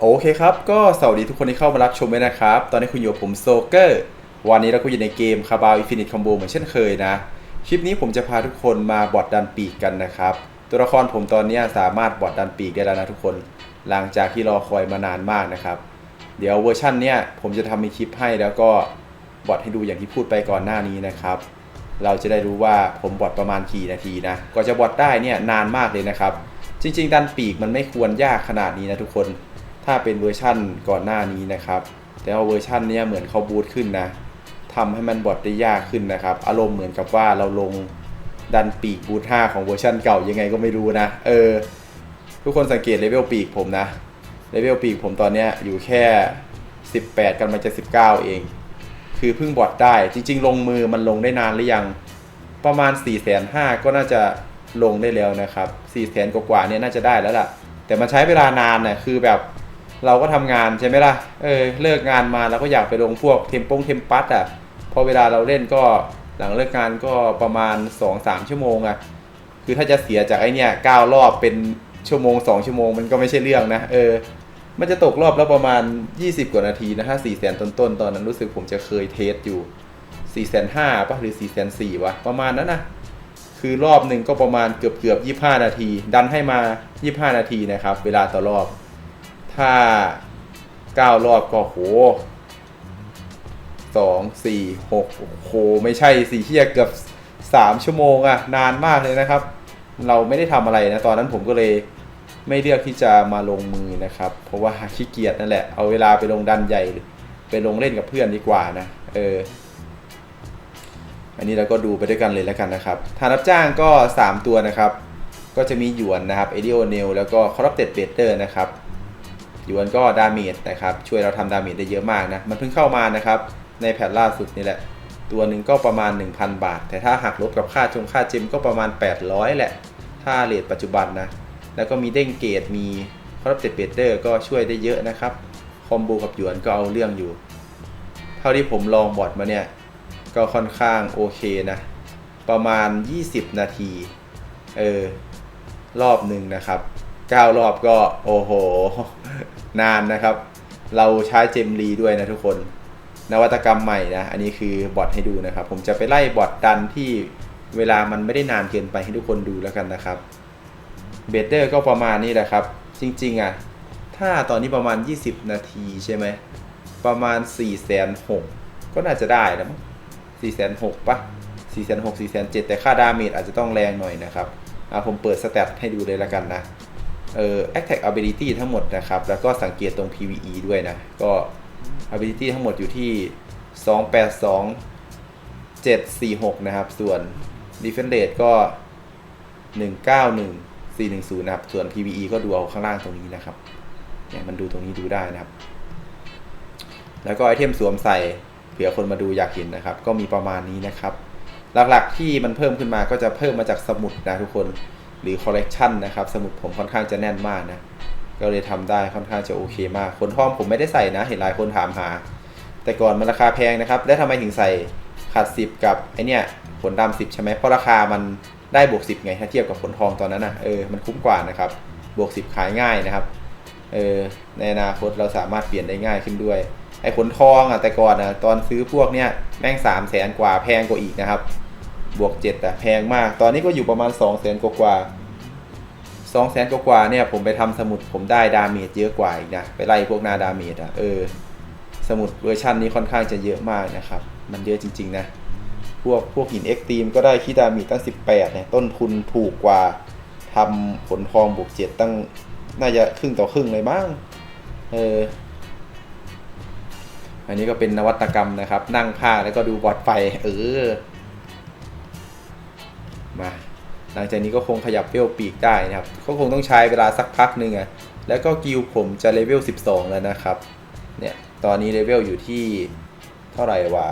โอเคครับ ก็สวัสดีทุกคนที่เข้ามารับชมด้วยนะครับ ตอนนี้คุณอยู่ผมโซเกอร์ วันนี้เราก็อยู่ในเกมคาบาวอินฟินิตคอมโบเหมือนเช่นเคยนะ คลิปนี้ผมจะพาทุกคนมาบอดดันปีกกันนะครับ ตัวละครผมตอนนี้สามารถบอดดันปีกได้แล้วนะทุกคน หลังจากที่รอคอยมานานมากนะครับ เดี๋ยวเวอร์ชันเนี้ยผมจะทำมีคลิปให้แล้วก็บอดให้ดูอย่างที่พูดไปก่อนหน้านี้นะครับ เราจะได้รู้ว่าผมบอดประมาณกี่นาทีนะ ก็จะบอดได้เนี่ยนานมากเลยนะครับ จริง ๆ ดันปีกมันไม่ควรยากขนาดนี้นะทุกคน ถ้าเป็นเวอร์ชั่นก่อนหน้านี้นะครับ แต่ว่าเวอร์ชันนี้เหมือนเขาบูตขึ้นนะทำให้มันบอดได้ยากขึ้นนะครับ อารมณ์เหมือนกับว่าเราลงดันปีกบูท5ของเวอร์ชันเก่ายังไงก็ไม่รู้นะ เออ ทุกคนสังเกตเลเวลปีกผมนะเลเวลปีกผมตอนนี้อยู่แค่ 18 กันมาจะ 19 เอง คือเพิ่งบอดได้จริง ๆ ลงมือมันลงได้นานหรือยังประมาณ 4 5 0 0 0ก็น่าจะลงได้แล้วนะครับ 4 0 0 0 0กว่าเนี่ยน่าจะได้แล้วล่ะ แต่มันใช้เวลานานน่ะคือแบบ เราก็ทำงานใช่ไหมล่ะ เออเลิกงานมาเราก็อยากไปลงพวกเทมปงเทมปัสอะ พอเวลาเราเล่นก็หลังเลิกงานก็ประมาณ 2-3 ชั่วโมงอะ คือถ้าจะเสียจากไอเนี่ย9รอบเป็นชั่วโมง 2 ชั่วโมงมันก็ไม่ใช่เรื่องนะ เออ มันจะตกรอบแล้วประมาณ 20 กว่านาทีนะถ้า4แสนต้นๆตอนนั้นรู้สึกผมจะเคยเทสอยู่4แสนห้าป่ะหรือ4แสนสี่วะประมาณนั้นนะ คือรอบหนึ่งก็ประมาณเกือบเกือบยี่ห้านาที ดันให้มายี่ห้านาทีนะครับ เวลาต่อรอบ ถ้าเก้ารอบก็โหสองสี่หกโหไม่ใช่สี่เที่ยเกือบสามชั่วโมงอะนานมากเลยนะครับ เราไม่ได้ทำอะไรนะ ตอนนั้นผมก็เลยไม่เลือกที่จะมาลงมือนะครับ เพราะว่าขี้เกียจนั่นแหละ เอาเวลาไปลงดันใหญ่ ไปลงเล่นกับเพื่อนดีกว่านะ เออ อันนี้เราก็ดูไปด้วยกันเลยแล้วกันนะครับฐานรับจ้างก็ 3 ตัวนะครับ ก็จะมีหยวนนะครับ เอดิโอเนล แล้วก็คอร์รัปเต็ดเบเตอร์นะครับ ยวนก็ดาเมจนะครับ ช่วยเราทำดาเมจได้เยอะมากนะ มันเพิ่งเข้ามานะครับ ในแพทล่าสุดนี่แหละ ตัวหนึ่งก็ประมาณ 1,000 บาท แต่ถ้าหักลบกับค่าจงค่าเจมก็ประมาณ 800 แหละ ถ้าเรทปัจจุบันนะ แล้วก็มีเด้งเกตมีคอร์รัปเต็ดเบเตอร์ก็ช่วยได้เยอะนะครับ คอมโบกับหยวนก็เอาเรื่องอยู่ เท่าที่ผมลองบอทมาเนี่ย ก็ค่อนข้างโอเคนะ ประมาณ 20 นาที เออ รอบหนึ่งนะครับ 9 รอบก็โอ้โห นานนะครับ เราใช้เจมรีด้วยนะทุกคน นวัตกรรมใหม่นะ อันนี้คือบอทให้ดูนะครับ ผมจะไปไล่บอทดันที่เวลามันไม่ได้นานเกินไปให้ทุกคนดูแล้วกันนะครับเบเดอร์ก็ประมาณนี้แหละครับ จริงๆอะ ถ้าตอนนี้ประมาณ 20 นาทีใช่ไหม ประมาณ4 6 0 0 0ก็น่าจะได้นะมั้ง4 6 0 0 0ปะ4 6 0 0 0 4 7 0 0แสนเจ็ดแต่ค่าดาเมจอาจจะต้องแรงหน่อยนะครับ อะผมเปิดสเตตให้ดูเลยละกันนะ เอ่อ attack ability ทั้งหมดนะครับ แล้วก็สังเกตตรง PVE ด้วยนะ ก็ ability ทั้งหมดอยู่ที่ 282 746 นะครับ ส่วน defense rate ก็ 191 410 นะครับ ส่วน PVE ก็ดูเอาข้างล่างตรงนี้นะครับ เนี่ยมันดูตรงนี้ดูได้นะครับ แล้วก็ไอเทมสวมใส่เผื่อคนมาดูอยากเห็นนะครับ ก็มีประมาณนี้นะครับ หลักๆที่มันเพิ่มขึ้นมาก็จะเพิ่มมาจากสมุดนะทุกคน หรือคอลเลกชันนะครับสมุดผมค่อนข้างจะแน่นมากนะก็เลยทำได้ค่อนข้างจะโอเคมากขนทองผมไม่ได้ใส่นะ เห็นหลายคนถามหา แต่ก่อนมันราคาแพงนะครับ แล้วทำไมถึงใส่ขัดสิบกับไอเนี่ยขนดำสิบใช่ไหมเพราะราคามันได้บวกสิบไงถ้าเทียบกับขนทองตอนนั้นนะเออมันคุ้มกว่านะครับบวกสิบขายง่ายนะครับเออในอนาคตเราสามารถเปลี่ยนได้ง่ายขึ้นด้วยไอ้ขนทองอะแต่ก่อนอะตอนซื้อพวกเนี้ยแม่งสามแสนกว่าแพงกว่าอีกนะครับ บวกเจ็ดอ่แพงมาก ตอนนี้ก็อยู่ประมาณสองแสนกว่าสองแสนกว่าเนี่ยผมไปทำสมุดผมได้ดาเมจเยอะกว่าอีกนะ ไปไล่พวกนาดาเมจอะเออ สมุดเวอร์ชันนี้ค่อนข้างจะเยอะมากนะครับ มันเยอะจริง ๆ นะ พวกพวกหินเอ็กตีมก็ได้คิดาเมจตั้ง 18เนี่ยต้นทุนถูกกว่าทำผลทองบวกเจ็ดตั้งน่าจะครึ่งต่อครึ่งเลยมั้งเอออันนี้ก็เป็นนวัตกรรมนะครับ นั่งผ้าแล้วก็ดูบอดไฟ เออ มาหลังจากนี้ก็คงขยับเวลปีกได้นะครับก็คงต้องใช้เวลาสักพักหนึ่งอะแล้วก็กิลผมจะเลเวล 12 แล้วนะครับเนี่ยตอนนี้เลเวลอยู่ที่เท่าไหร่วะ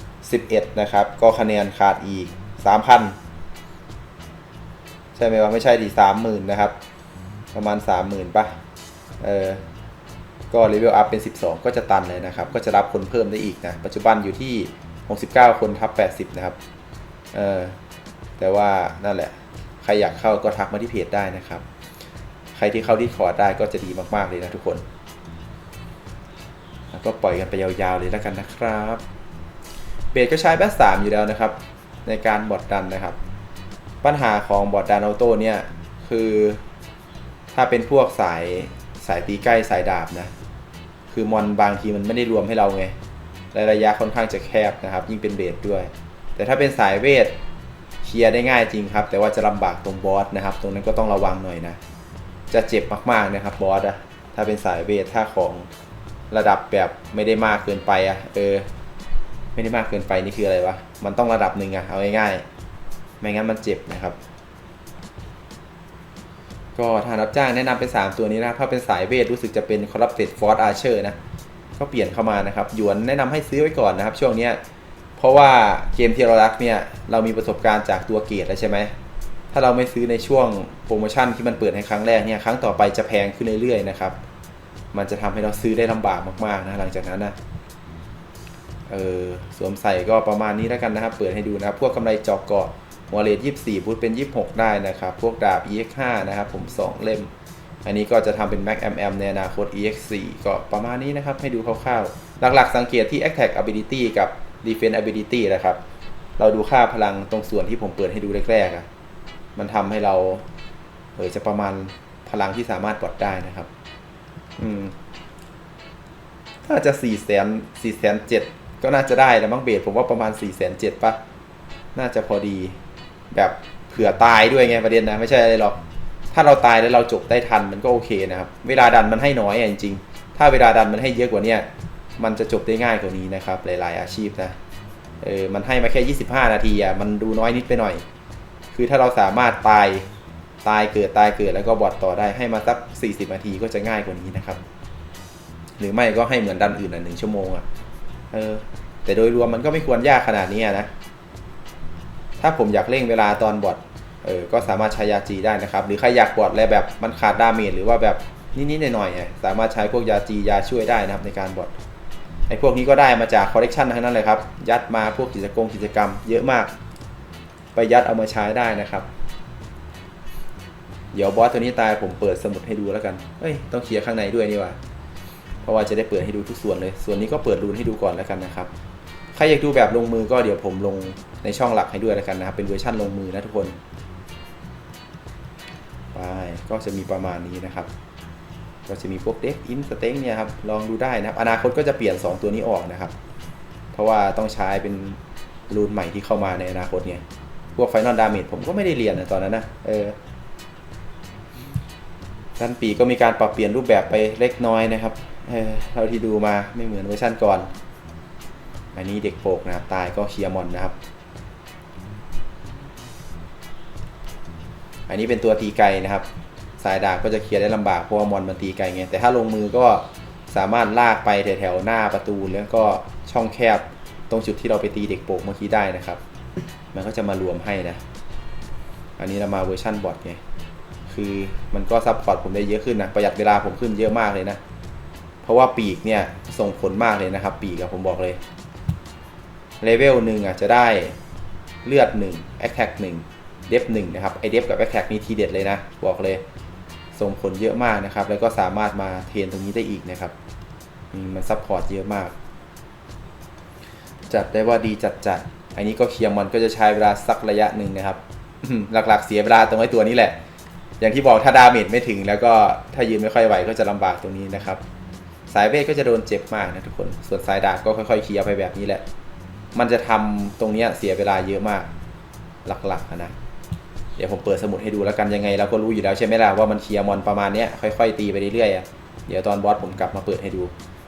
11 นะครับ ก็คะแนนขาดอีก 3,000 ใช่ไหมวะไม่ใช่ดี30,000 นะครับ ประมาณ 30,000ปะเออก็เลเวลอัพเป็น 12 ก็จะตันเลยนะครับ ก็จะรับคนเพิ่มได้อีกนะ ปัจจุบันอยู่ที่ 69 คนทับ 80 นะครับ เออ แต่ว่านั่นแหละ ใครอยากเข้าก็ทักมาที่เพจได้นะครับ ใครที่เข้าที่คอร์ดได้ก็จะดีมากๆเลยนะทุกคน แล้วก็ปล่อยกันไปยาวๆเลยแล้วกันนะครับ เบสก็ใช้แบสสามอยู่แล้วนะครับ ในการบอดดันนะครับ ปัญหาของบอดดันออโต้เนี่ย คือถ้าเป็นพวกสายสายตีใกล้สายดาบนะ คือมอนบางทีมันไม่ได้รวมให้เราไงระยะค่อนข้างจะแคบนะครับ ยิ่งเป็นเบสด้วย แต่ถ้าเป็นสายเวท เคลียร์ได้ง่ายจริงครับ แต่ว่าจะลำบากตรงบอสนะครับ ตรงนั้นก็ต้องระวังหน่อยนะ จะเจ็บมากๆนะครับบอสอะถ้าเป็นสายเวทถ้าของระดับแบบไม่ได้มากเกินไปอะเออ ไม่ได้มากเกินไปนี่คืออะไรวะมันต้องระดับหนึ่งอะเอาง่ายๆไม่งั้นมันเจ็บนะครับ ก็ทางรับจ้างแนะนำเป็น 3 ตัวนี้นะถ้าเป็นสายเวทรู้สึกจะเป็น Corrupted Force Archer นะก็เปลี่ยนเข้ามานะครับหยวนแนะนำให้ซื้อไว้ก่อนนะครับ ช่วงเนี้ย เพราะว่าเกมที่เรารักเนี่ยเรามีประสบการณ์จากตัวเกรดแล้วใช่ไหมถ้าเราไม่ซื้อในช่วงโปรโมชั่นที่มันเปิดให้ครั้งแรกเนี่ยครั้งต่อไปจะแพงขึ้นเรื่อยๆนะครับ มันจะทำให้เราซื้อได้ลำบากมากๆนะหลังจากนั้นนะเออสวมใส่ก็ประมาณนี้แล้วกันนะครับ เปิดให้ดูนะครับ พวกกำไรจอกเกาะวอลเลต24บูทเป็น 26 ได้นะครับ พวกดาบ EX5 นะครับผม 2 เล่ม อันนี้ก็จะทำเป็น Mac MM ในอนาคต EX4 ก็ประมาณนี้นะครับ ให้ดูคร่าวๆ หลักๆ สังเกตที่ Attack Ability กับ Defense Ability นะครับ เราดูค่าพลังตรงส่วนที่ผมเปิดให้ดูแรกๆอะมันทำให้เราเออจะประมาณพลังที่สามารถปลดได้นะครับ อืม ถ้าจะ4 0 0 0 0 0 4 0 0 0ก็น่าจะได้แล้วมั้งเบสผมว่าประมาณ4 0 0 0 0 0ปะน่าจะพอดี แบบเผื่อตายด้วยไงประเด็นนะ ไม่ใช่อะไรหรอก ถ้าเราตายแล้วเราจบได้ทันมันก็โอเคนะครับ เวลาดันมันให้น้อยอะจริงๆ ถ้าเวลาดันมันให้เยอะกว่าเนี้ย มันจะจบได้ง่ายกว่านี้นะครับ หลาย ๆ อาชีพนะเออมันให้มาแค่ 25 นาทีอะมันดูน้อยนิดไปหน่อย คือถ้าเราสามารถตายตายเกิดตายเกิดแล้วก็บอดต่อได้ให้มาสัก 40 นาทีก็จะง่ายกว่านี้นะครับ หรือไม่ก็ให้เหมือนดันอื่นอะหนึ่งชั่วโมงอะเออแต่โดยรวมมันก็ไม่ควรยากขนาดนี้นะ ถ้าผมอยากเร่งเวลาตอนบอดเออก็สามารถใช้ยาจีได้นะครับ หรือใครอยากบอดแล้วแบบมันขาดดาเมจหรือว่าแบบนิดๆหน่อยๆอะสามารถใช้พวกยาจียาช่วยได้นะครับในการบอด ไอ้พวกนี้ก็ได้มาจากคอลเลกชันทั้งนั้นเลยครับ ยัดมาพวกกิจกรรมกิจกรรม เยอะมาก ไปยัดเอามาใช้ได้นะครับ เดี๋ยวบอสตัวนี้ตายผมเปิดสมุดให้ดูแล้วกัน เอ้ยต้องเคลียร์ข้างในด้วยนี่ว่า เพราะว่าจะได้เปิดให้ดูทุกส่วนเลย ส่วนนี้ก็เปิดรูนให้ดูก่อนแล้วกันนะครับ ใครอยากดูแบบลงมือก็เดี๋ยวผมลงในช่องหลักให้ด้วยแล้วกันนะครับ เป็นเวอร์ชันลงมือนะทุกคน ไป ก็จะมีประมาณนี้นะครับ ก็จะมีพวกเด็กอินสเต็งเนี่ยครับลองดูได้นะครับ อนาคตก็จะเปลี่ยน 2 ตัวนี้ออกนะครับ เพราะว่าต้องใช้เป็นรูนใหม่ที่เข้ามาในอนาคตเนี่ยพวกไฟนอลดาเมจผมก็ไม่ได้เรียนนะตอนนั้นนะเออด้านปีก็มีการปรับเปลี่ยนรูปแบบไปเล็กน้อยนะครับเออเท่าที่ดูมาไม่เหมือนเวอร์ชันก่อน อันนี้เด็กโปกนะครับ ตายก็เคลียร์มอนนะครับ อันนี้เป็นตัวตีไกนะครับ สายดาบก็จะเคลียร์ได้ลำบากเพราะว่ามอนมันตีไกลไงแต่ถ้าลงมือก็สามารถลากไปแถวๆหน้าประตูแล้วก็ช่องแคบตรงจุดที่เราไปตีเด็กโปกเมื่อกี้ได้นะครับ มันก็จะมารวมให้นะ อันนี้เรามาเวอร์ชั่นบอทไงคือมันก็ซัพพอร์ตผมได้เยอะขึ้นนะประหยัดเวลาผมขึ้นเยอะมากเลยนะ เพราะว่าปีกเนี่ยส่งผลมากเลยนะครับ ปีกอะผมบอกเลยเลเวลหนึ่งอะจะได้เลือด1 Attack 1เดฟ1นะครับไอเดฟกับ Attack นี่ทีเด็ดเลยนะ บอกเลย ส่งผลเยอะมากนะครับ แล้วก็สามารถมาเทรนตรงนี้ได้อีกนะครับมมันซัพพอร์ตเยอะมาก จัดได้ว่าดีจัดจัดอันนี้ก็เคลียร์มอนก็จะใช้เวลาสักระยะหนึ่งนะครับ หลักๆเสียเวลาตรงไอ้ตัวนี้แหละ อย่างที่บอกถ้าดาเมจไม่ถึง แล้วก็ถ้ายืนไม่ค่อยไหวก็จะลำบากตรงนี้นะครับ สายเวทก็จะโดนเจ็บมากนะทุกคน ส่วนสายดาบก็ค่อยๆเคลียร์ไปแบบนี้แหละ มันจะทำตรงนี้เสียเวลาเยอะมาก หลักๆนะ เดี๋ยวผมเปิดสมุดให้ดูแล้วกันยังไงเราก็รู้อยู่แล้วใช่ไหมล่ะว่ามันเคลียร์มอนประมาณนี้ค่อยๆตีไปเรื่อยๆเดี๋ยวตอนบอสผมกลับมาเปิดให้ดู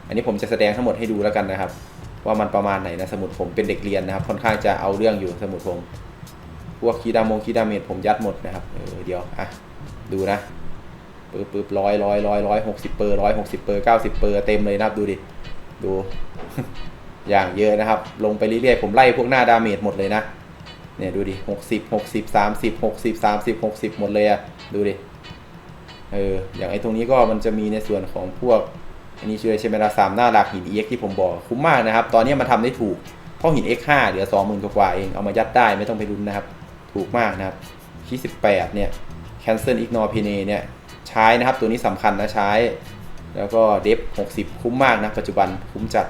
อันนี้ผมจะแสดงทั้งหมดให้ดูแล้วกันนะครับ ว่ามันประมาณไหนนะสมุดผมเป็นเด็กเรียนนะครับ ค่อนข้างจะเอาเรื่องอยู่สมุดผมพวกคีดามงคีดาเมจผมยัดหมดนะครับเออเดี๋ยวอะดูนะปึ๊บปึ๊บร้อยร้อยร้อยร้อยหกสิบเปอร์ร้อยหกสิบเปอร์เก้าสิบเปอร์เต็มเลยนะครับดูดิดู อย่างเยอะนะครับ ลงไปเรื่อยๆผมไล่พวกหน้าดาเมจหมดเลยนะ เนี่ยดูดิหกสิบหกสิบสามสิบหกสิบสามสิบหกสิบหมดเลยอะดูดิ เออ อย่างไอ้ตรงนี้ก็มันจะมีในส่วนของพวก อันนี้ชื่ออะไรใช่ไหมล่ะสามหน้าหลักหิน EX ที่ผมบอกคุ้มมากนะครับ ตอนนี้มันทำได้ถูก เพราะหิน X5 เหลือสองหมื่นกว่าเอง เอามายัดได้ไม่ต้องไปรุนนะครับ ถูกมากนะครับที่18เนี่ย cancel ignore p n เนี่ย ใช้นะครับ ตัวนี้สำคัญนะใช้ แล้วก็เดฟ60คุ้มมากนะปัจจุบันคุ้มจัด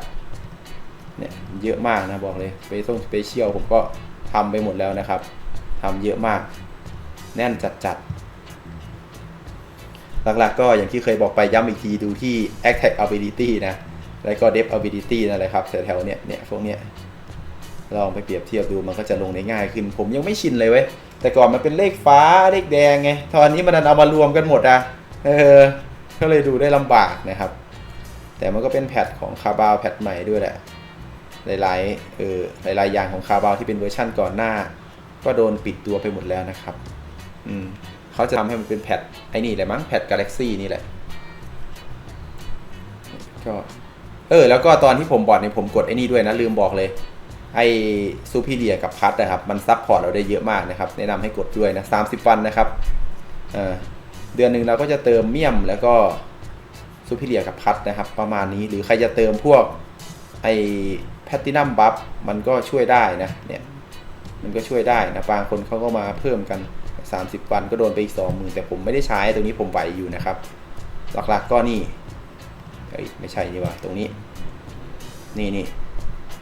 เนี่ยเยอะมากนะบอกเลยไปส่งสเปเชียลผมก็ ทำไปหมดแล้วนะครับทำเยอะมาก แน่นจัดจัดๆ หลักๆ ก็อย่างที่เคยบอกไปย้ำอีกทีดูที่ attack ability นะ แล้วก็ depth ability นั่นแหละครับแถวๆเนี้ยเนี่ยพวกเนี้ยลองไปเปรียบเทียบดูมันก็จะลงได้ง่ายขึ้น ผมยังไม่ชินเลยเว้ย แต่ก่อนมันเป็นเลขฟ้าเลขแดงไง ตอนนี้มันดันเอามารวมกันหมดอะเออ ก็เลยดูได้ลำบากนะครับ แต่มันก็เป็นแพทของคาบาวแพทใหม่ด้วยแหละ หลายๆเออหลายๆอย่างของคาบาวที่เป็นเวอร์ชั่นก่อนหน้า ก็โดนปิดตัวไปหมดแล้วนะครับ อืมเขาจะทำให้มันเป็นแพทไอ้นี่แหละมั้งแพทกาแล็กซี่นี่แหละก็เออแล้วก็ตอนที่ผมบอดเนี่ยผมกดไอ้นี่ด้วยนะ ลืมบอกเลย ไอ้ซูพิเลียกับพัทนะครับ มันซับพอร์ตเราได้เยอะมากนะครับ แนะนำให้กดด้วยนะ30วันนะครับเออเดือนหนึ่งเราก็จะเติมเมี่ยมแล้วก็ซูพิเลียกับพัทนะครับ ประมาณนี้หรือใครจะเติมพวกไอ พตตินัมบัฟมันก็ช่วยได้นะเนี่ยมันก็ช่วยได้นะบางคนเขาก็มาเพิ่มกัน 30 วันก็โดนไปอีกสองหมื่นแต่ผมไม่ได้ใช้ตรงนี้ผมไหวอยู่นะครับ หลักๆก็นี่ไม่ใช่นี่ว่าตรงนี้ นี่นี่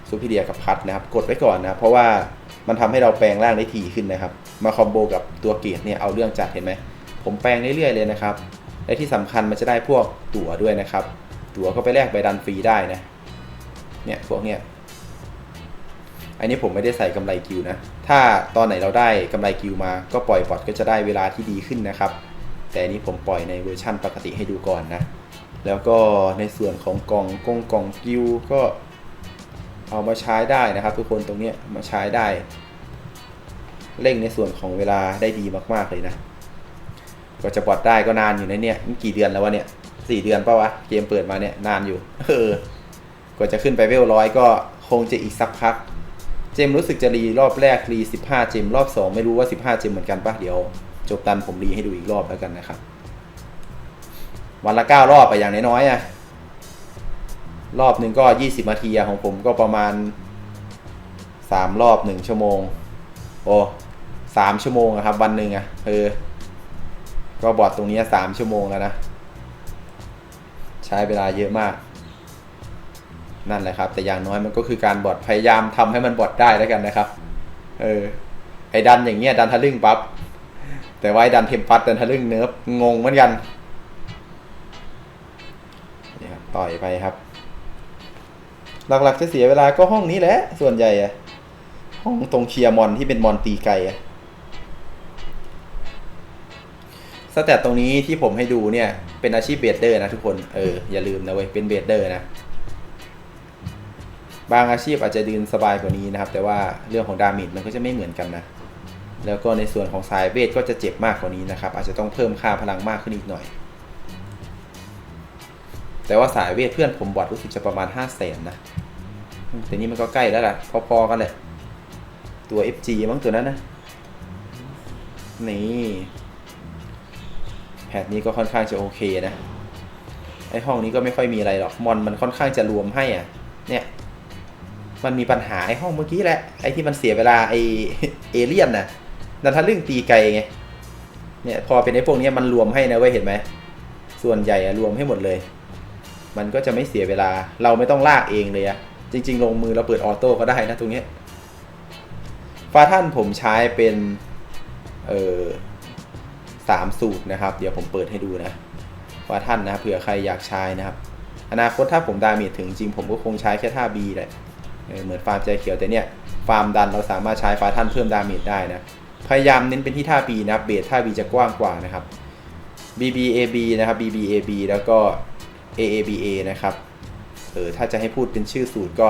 ซูพิเดียกับพัดนะครับ กดไว้ก่อนนะเพราะว่ามันทำให้เราแปลงร่างได้ถี่ขึ้นนะครับ มาคอมโบกับตัวเกตเนี่ยเอาเรื่องจัดเห็นไหมผมแปลงเรื่อยๆเลยนะครับ และที่สำคัญมันจะได้พวกตั๋วด้วยนะครับ ตั๋วก็ไปแลกใบดันฟรีได้นะเนี่ยพวกเนี้ย อันนี้ผมไม่ได้ใส่กำไรกิวนะ ถ้าตอนไหนเราได้กำไรกิวมา ก็ปล่อยบอทก็จะได้เวลาที่ดีขึ้นนะครับ แต่นี้ผมปล่อยในเวอร์ชั่นปกติให้ดูก่อนนะ แล้วก็ในส่วนของกล่องกงกล่องกิวก็เอามาใช้ได้นะครับ ทุกคนตรงนี้มาใช้ได้ เร่งในส่วนของเวลาได้ดีมากๆเลยนะ ก็จะบอดได้ก็นานอยู่นะเนี่ยมันกี่เดือนแล้ววะเนี่ยสี่เดือนปะวะเกมเปิดมาเนี่ยนานอยู่ เออกว่าจะขึ้นไปเวลร้อยก็คงจะอีกสักพัก เจมรู้สึกจะรีรอบแรกรี15 เจมรอบ 2 ไม่รู้ว่า 15 เจมเหมือนกันปะเดี๋ยว จบตันผมรีให้ดูอีกรอบแล้วกันนะครับ วันละ 9 รอบไปอย่างน้อยๆอะรอบหนึ่งก็ 20นาทีของผมก็ประมาณ 3 รอบ 1 ชั่วโมง โอ้สามชั่วโมงครับ วันหนึ่งอะเออก็บอดตรงนี้สามชั่วโมงแล้วนะ ใช้เวลาเยอะมาก นั่นแหละครับ แต่อย่างน้อยมันก็คือการบอดพยายามทำให้มันบอดได้แล้วกันนะครับ เออ ไอ้ดันอย่างเงี้ยดันทะลึ่งปั๊บ แต่ว่าไอ้ดันเทมปัสดันทะลึ่งเนิร์ฟงงเหมือนกันนี่ครับต่อยไปครับ หลักๆจะเสียเวลาก็ห้องนี้แหละ ส่วนใหญ่อะห้องตรงเคียร์มอนที่เป็นมอนตีไกอะสแตทตรงนี้ที่ผมให้ดูเนี่ย เป็นอาชีพเบดเดอร์นะทุกคน เอออย่าลืมนะเว้ยเป็นเบดเดอร์นะ บางอาชีพอาจจะดืนสบายกว่านี้นะครับ แต่ว่าเรื่องของดามิดมันก็จะไม่เหมือนกันนะ แล้วก็ในส่วนของสายเวทก็จะเจ็บมากกว่านี้นะครับ อาจจะต้องเพิ่มค่าพลังมากขึ้นอีกหน่อย แต่ว่าสายเวทเพื่อนผมบอดรู้สึกจะประมาณ 5 0 0แสนนะแต่นี้มันก็ใกล้แล้วล่ะ พอๆกันแหละ ตัว FG มั้งตัวนั้นนะ นี่แพทนี้ก็ค่อนข้างจะโอเคนะ ไอห้องนี้ก็ไม่ค่อยมีอะไรหรอก มอนมันค่อนข้างจะรวมให้อะ เนี่ย มันมีปัญหาไอห้องเมื่อกี้แหละ ไอที่มันเสียเวลาไอเอเลี่ยนนะนันทะลึ่งตีไกลไง เนี่ยพอเป็นไอพวกนี้มันรวมให้นะเว้ยเห็นไหม ส่วนใหญ่รวมให้หมดเลย มันก็จะไม่เสียเวลา เราไม่ต้องลากเองเลยอะจริง ๆ ลงมือเราเปิดออโต้ก็ได้นะตรงนี้ฟาท่านผมใช้เป็นเออสามสูตรนะครับ เดี๋ยวผมเปิดให้ดูนะฟาท่านนะเผื่อใครอยากใช้นะครับ อนาคตถ้าผมดาเมจถึงจริงผมก็คงใช้แค่ท่า B แหละ เหมือนฟาร์มใจเขียวแต่เนี่ยฟาร์มดันเราสามารถใช้ฟาท่านเพิ่มดาเมจได้นะพยายามเน้นเป็นที่ท่า B นะครับเบสท่า B จะกว้างกว่านะครับ BBAB นะครับ BBAB แล้วก็ AABA นะครับเออถ้าจะให้พูดเป็นชื่อสูตรก็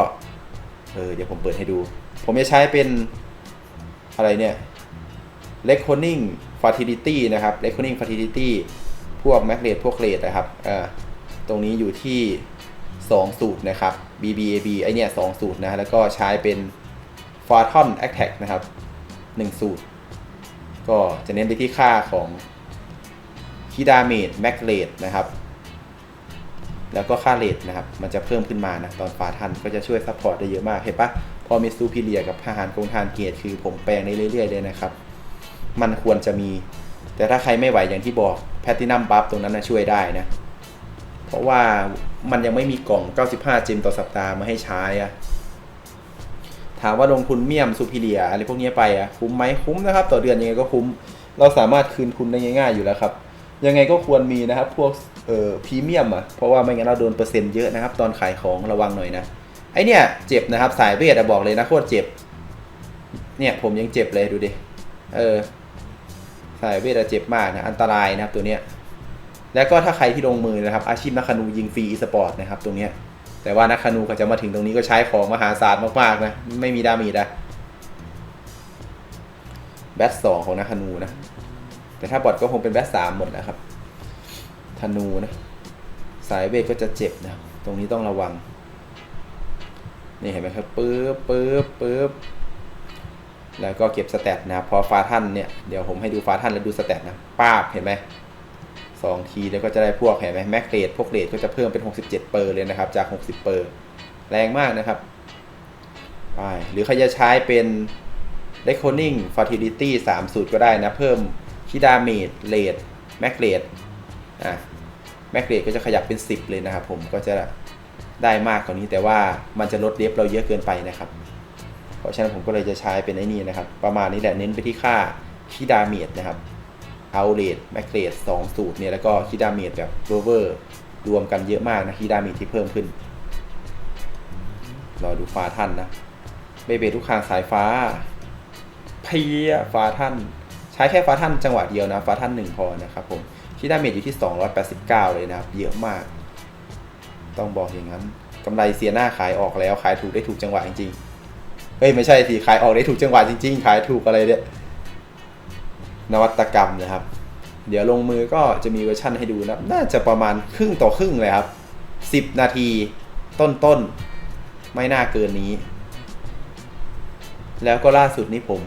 เออเดี๋ยวผมเปิดให้ดู ผมจะใช้เป็นอะไรเนี่ย Reckoning Fertility นะครับ Reckoning Fertility พวก m a g n e t พวกเลดนะครับเออตรงนี้อยู่ที่ 2 สูตรนะครับ BBAB ไอเนี่ย2สูตรนะแล้วก็ใช้เป็น f a r t o n Attack นะครับ 1 สูตร ก็จะเน้นไปที่ค่าของคีดาเมจแมกเลดนะครับ แล้วก็ค่าเลทนะครับ มันจะเพิ่มขึ้นมานะ ตอนฟาทันก็จะช่วยซัพพอร์ตได้เยอะมากเห็นปะพอมีซูพิเลียกับทหารกองทานเกียรติคือผมแปลงได้เรื่อยๆเลยนะครับ มันควรจะมี แต่ถ้าใครไม่ไหวอย่างที่บอกแพตินัมบัฟตรงนั้นนะช่วยได้นะ เพราะว่า มันยังไม่มีกล่อง 95จิมต่อสัปดาห์มาให้ใช้อะถามว่าลงทุนเมียมซูพิเลียอะไรพวกนี้ไปอะคุ้มไหมคุ้มนะครับ ต่อเดือนยังไงก็คุ้ม เราสามารถคืนทุนได้ง่ายๆอยู่แล้วครับ ยังไงก็ควรมีนะครับ พวกเอ่อพรีเมียมอะเพราะว่าไม่งั้นเราโดนเปอร์เซ็นต์เยอะนะครับ ตอนขายของระวังหน่อยนะไอเนี่ยเจ็บนะครับ สายเวทอะบอกเลยนะโคตรเจ็บ เนี่ยผมยังเจ็บเลยดูดิเออสายเวทอะเจ็บมากนะอันตรายนะครับตัวเนี้ย แล้วก็ถ้าใครที่ลงมือนะครับ อาชีพนักคนูยิงฟรีอีสปอร์ตนะครับตรงเนี้ยแต่ว่านักคนูก็จะมาถึงตรงนี้ก็ใช้ของมหาศาลมากๆนะไม่มีดามีนะแบทสองของนักคนูนะ แต่ถ้าบอทก็คงเป็นแบทสามหมดนะครับ ธนูนะ สายเวทก็จะเจ็บนะ ตรงนี้ต้องระวัง นี่เห็นไหมครับปึ๊บปึ๊บปึ๊บแล้วก็เก็บสแตทนะครับพอฟ้าท่านเนี่ย เดี๋ยวผมให้ดูฟ้าท่านแล้วดูสแตทนะป้าบเห็นไหม สองทีแล้วก็จะได้พวกเห็นไหมแม็กเรดพวกเรดก็จะเพิ่มเป็น 67 เปอร์เลยนะครับ จาก 60 เปอร์แรงมากนะครับไปหรือใครจะใช้เป็น Reckoning Fertility 3 สูตรก็ได้นะ เพิ่มคิดาเมดเรดแม็กเรดอะแม็กเรดก็จะขยับเป็น 10 เลยนะครับ ผมก็จะได้มากกว่านี้แต่ว่ามันจะลดเดฟเราเยอะเกินไปนะครับ เพราะฉะนั้นผมก็เลยจะใช้เป็นไอ้นี่นะครับ ประมาณนี้แหละเน้นไปที่ค่าคิดาเมดนะครับ เอาเรดแมกเรดสองสูตรเนี่ยแล้วก็คิดาเมดแบบโรเวอร์รวมกันเยอะมากนะคิดาเมดที่เพิ่มขึ้น รอดูฟ้าท่านนะเบเบทุกคางสายฟ้าเพียฟ้าท่าน ใช้แค่ฟ้าท่านจังหวะเดียวนะฟ้าท่านหนึ่งพอนะครับผมคิดาเมจอยู่ที่ 289 เลยนะครับ เยอะมาก ต้องบอกอย่างนั้นกำไรเสียหน้าขายออกแล้วขายถูกได้ถูกจังหวะจริงๆเฮ้ยไม่ใช่สิขายออกได้ถูกจังหวะจริง ๆ ขายถูกอะไรเนี่ย นวัตกรรมนะครับ เดี๋ยวลงมือก็จะมีเวอร์ชั่นให้ดูนะ น่าจะประมาณครึ่งต่อครึ่งเลยครับ 10 นาทีต้นๆ ไม่น่าเกินนี้ แล้วก็ล่าสุดนี้ผม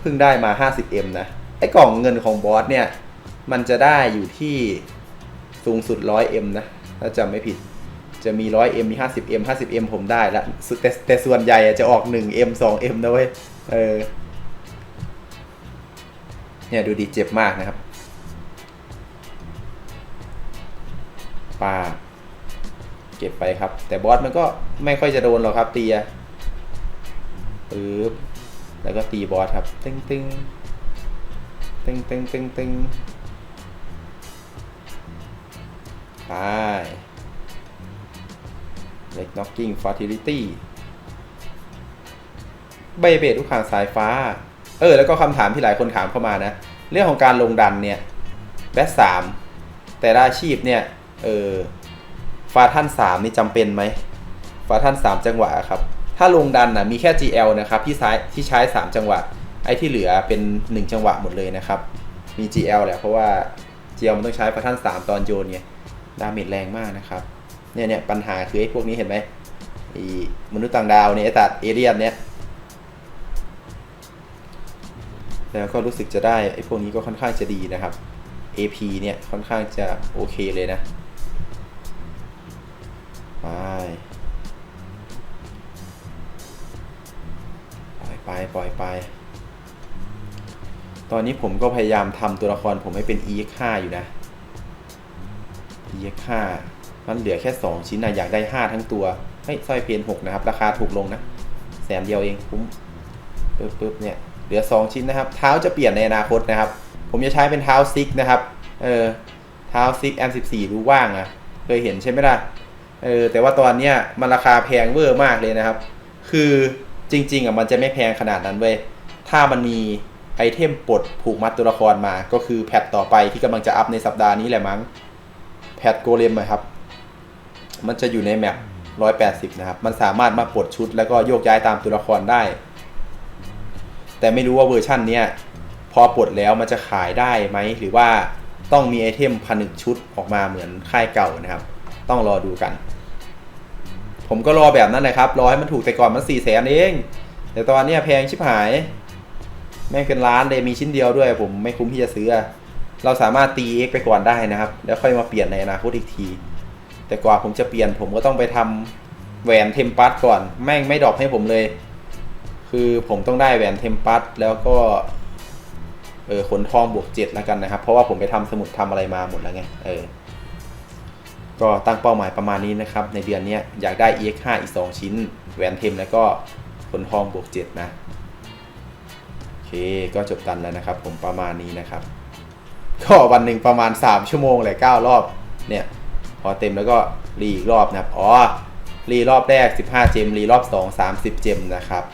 เพิ่งได้มา 50M นะ ไอ้กล่องเงินของบอสเนี่ย มันจะได้อยู่ที่สูงสุด 100M นะ ถ้าจำไม่ผิด จะมี 100M มี 50M 50M ผมได้ละแต่แต่ส่วนใหญ่จะออก 1M 2M นะเว้ย เออ เนี่ยดูดีเจ็บมากนะครับปาเก็บไปครับ แต่บอสมันก็ไม่ค่อยจะโดนหรอกครับตีอะปึ๊บแล้วก็ตีบอสครับ ตึ้งตึ้งตึ้งตึ้งตึ้งตึ้งไปเล็กน็อกกิ้งฟอร์ติลิตี้ใบเบดลูกข่างสายฟ้า เออแล้วก็คำถามที่หลายคนถามเข้ามานะ เรื่องของการลงดันเนี่ยแบทสามแต่ละอาชีพเนี่ยเออฟาท่านสามนี่จำเป็นไหมฟาท่านสามจังหวะครับ ถ้าลงดันนะมีแค่ GL นะครับที่ใช้ที่ใช้3จังหวะไอ้ที่เหลือเป็น 1 จังหวะหมดเลยนะครับ มี GL แหละเพราะว่า GL มันต้องใช้ฟาท่าน3ตอนโยนเนี่ยดาเมจแรงมากนะครับเนี่ยเนี่ยปัญหาคือไอ้พวกนี้เห็นไหมไอ้มนุษย์ต่างดาวเนี่ยไอ้ตัดเอเลียนเนี่ย แล้วก็รู้สึกจะได้ไอ้พวกนี้ก็ค่อนข้างจะดีนะครับ AP เนี่ยค่อนข้างจะโอเคเลยนะไปปล่อยไปปล่อยไป ตอนนี้ผมก็พยายามทำตัวละครผมให้เป็น EX5 อยู่นะ EX5 มันเหลือแค่ 2 ชิ้นนะอยากได้ 5 ทั้งตัวเฮ้ยสร้อยเพน6นะครับ ราคาถูกลงนะ แสนเดียวเองคุ้มปึ๊บปึ๊บเนี่ย เหลือ 2 ชิ้นนะครับ เท้าจะเปลี่ยนในอนาคตนะครับ ผมจะใช้เป็นเท้าซิกนะครับ เออ เท้าซิกแอมสิบสี่รู้ว่างอะเคยเห็นใช่ไหมล่ะ เออ แต่ว่าตอนเนี้ยมันราคาแพงเวอร์มากเลยนะครับ คือจริง ๆอะมันจะไม่แพงขนาดนั้นเว้ย ถ้ามันมีไอเทมปลดผูกมัดตัวละครมา ก็คือแพทต่อไปที่กำลังจะอัพในสัปดาห์นี้แหละมั้ง แพทโกเลมอะครับ มันจะอยู่ในแมปร้อยแปดสิบนะครับ มันสามารถมาปลดชุดแล้วก็โยกย้ายตามตัวละครได้ แต่ไม่รู้ว่าเวอร์ชันเนี้ยพอปลดแล้วมันจะขายได้ไหม หรือว่าต้องมีไอเทมผนึกชุดออกมาเหมือนค่ายเก่านะครับ ต้องรอดูกัน ผมก็รอแบบนั้นเลยครับ รอให้มันถูกแต่ก่อนมันสี่แสนเอง แต่ตอนนี้แพงชิบหาย แม่งเป็นล้านเลยมีชิ้นเดียวด้วย ผมไม่คุ้มที่จะซื้อ เราสามารถตี X ไปก่อนได้นะครับ แล้วค่อยมาเปลี่ยนในอนาคตอีกที แต่กว่าผมจะเปลี่ยนผมก็ต้องไปทำแหวนเทมปัสก่อน แม่งไม่ดรอปให้ผมเลย คือผมต้องได้แหวนเทมปัสแล้วก็เออขนทองบวกเจ็ดแล้วกันนะครับ เพราะว่าผมไปทำสมุดทำอะไรมาหมดแล้วไงเออก็ตั้งเป้าหมายประมาณนี้นะครับ ในเดือนนี้อยากได้ EX5 อีก 2 ชิ้น แหวนเทมแล้วก็ขนทองบวก7นะโอเคก็จบกันแล้วนะครับ ผมประมาณนี้นะครับ ก็วันหนึ่งประมาณ 3 ชั่วโมงเลย9รอบเนี่ย พอเต็มแล้วก็รีอีกรอบนะครับอ๋อรีรอบแรก 15 เจมรีรอบ 2 30 เจมนะครับ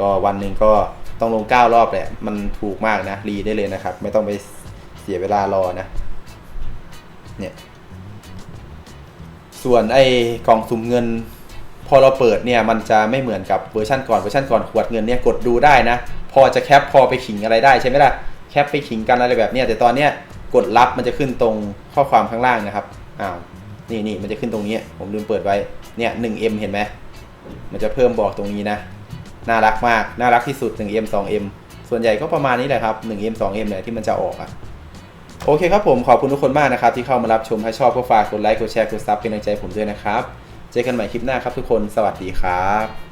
ก็วันหนึ่งก็ต้องลง 9 รอบแหละมันถูกมากนะรีได้เลยนะครับ ไม่ต้องไปเสียเวลารอนะ เนี่ย ส่วนไอ้กล่องสุ่มเงิน พอเราเปิดเนี่ย มันจะไม่เหมือนกับเวอร์ชันก่อนเวอร์ชันก่อนขวดเงินเนี่ยกดดูได้นะ พอจะแคปพอไปขิงอะไรได้ใช่ไหมล่ะแคปไปขิงกันอะไรแบบเนี้ยแต่ตอนเนี้ยกดรับมันจะขึ้นตรงข้อความข้างล่างนะครับอ้าวนี่นี่มันจะขึ้นตรงนี้ ผมลืมเปิดไว้เนี่ย 1M เห็นไหมมันจะเพิ่มบอกตรงนี้นะ น่ารักมาก น่ารักที่สุด 1M 2M ส่วนใหญ่ก็ประมาณนี้แหละครับ 1M 2M เนี่ยที่มันจะออกอะโอเคครับผมขอบคุณทุกคนมากนะครับ ที่เข้ามารับชมถ้าชอบก็ฝากกดไลค์กดแชร์กดซับเป็นกำลังใจผมด้วยนะครับ เจอกันใหม่คลิปหน้าครับทุกคนสวัสดีครับ